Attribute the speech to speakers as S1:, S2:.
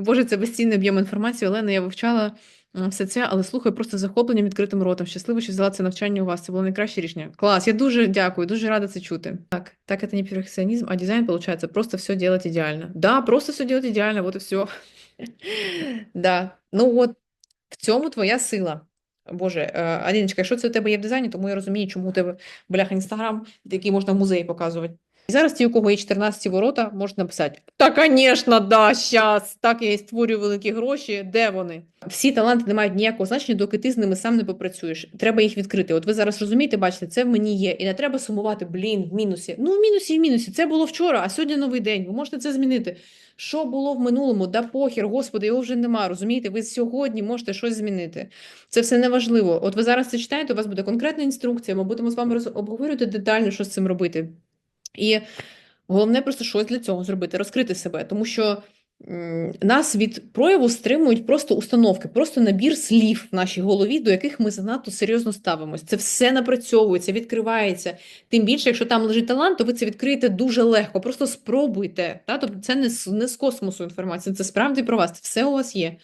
S1: Боже, це безцінний об'єм інформації. Олена, я вивчала все це, але слухаю просто захопленням відкритим ротом. Щасливо, що взяла це навчання у вас. Це було найкраще рішення. Клас, я дуже дякую, дуже рада це чути. Так, так, это не перфекционизм, а дизайн, получается, просто все делать идеально. Да, просто все делать идеально, вот и все. Да, ну от в цьому твоя сила. Боже, е, Аліночка, якщо це у тебе є в дизайні, тому я розумію, чому у тебе бляха інстаграм, який можна в музеї показувати. І зараз ті, у кого є 14 ворота, можуть написати: Та, звісно, да, щас, так я і створюю великі гроші. Де вони? Всі таланти не мають ніякого значення, доки ти з ними сам не попрацюєш. Треба їх відкрити. От ви зараз розумієте, бачите, це в мені є. І не треба сумувати, блін, в мінусі. Ну, в мінусі в мінусі. Це було вчора, а сьогодні новий день. Ви можете це змінити. Що було в минулому? Да похір, господи, його вже нема. Розумієте? Ви сьогодні можете щось змінити. Це все неважливо. От ви зараз це читаєте, у вас буде конкретна інструкція. Ми будемо з вами обговорювати детально, що з цим робити. І головне просто щось для цього зробити, розкрити себе, тому що нас від прояву стримують просто установки, просто набір слів в нашій голові, до яких ми занадто серйозно ставимось. Це все напрацьовується, відкривається. Тим більше, якщо там лежить талант, то ви це відкриєте дуже легко. Просто спробуйте. Та? Тобто це не з, не з космосу інформація, це справді про вас. Це все у вас є.